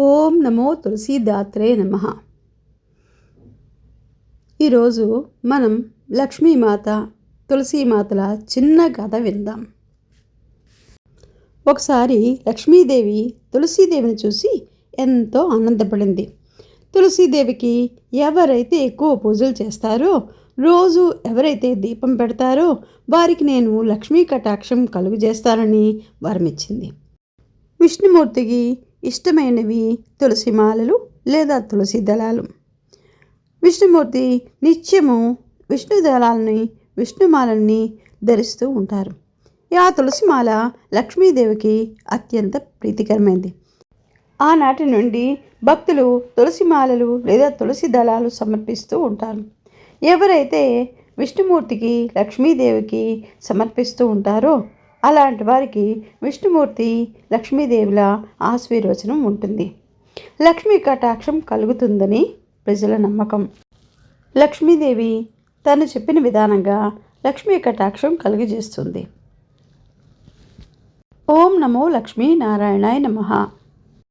ఓం నమో తులసీదాత్రే నమ. ఈరోజు మనం లక్ష్మీమాత తులసీమాతల చిన్న కథ విందాం. ఒకసారి లక్ష్మీదేవి తులసీదేవిని చూసి ఎంతో ఆనందపడింది. తులసీదేవికి ఎవరైతే ఎక్కువ పూజలు చేస్తారో రోజు ఎవరైతే దీపం పెడతారో వారికి నేను లక్ష్మీ కటాక్షం కలుగు చేస్తానని వరమిచ్చింది. విష్ణుమూర్తికి ఇష్టమైనవి తులసి మాలలు లేదా తులసి దళాలు. విష్ణుమూర్తి నిత్యము విష్ణు దళాలని విష్ణుమాలని ధరిస్తూ ఉంటారు. ఆ తులసిమాల లక్ష్మీదేవికి అత్యంత ప్రీతికరమైంది. ఆనాటి నుండి భక్తులు తులసిమాలలు లేదా తులసి దళాలు సమర్పిస్తూ ఉంటారు. ఎవరైతే విష్ణుమూర్తికి లక్ష్మీదేవికి సమర్పిస్తూ ఉంటారో అలాంటి వారికి విష్ణుమూర్తి లక్ష్మీదేవిల ఆశీర్వచనం ఉంటుంది. లక్ష్మీ కటాక్షం కలుగుతుందని ప్రజల నమ్మకం. లక్ష్మీదేవి తను చెప్పిన విధానంగా లక్ష్మీ కటాక్షం కలుగజేస్తుంది. ఓం నమో లక్ష్మీ నారాయణాయ నమః.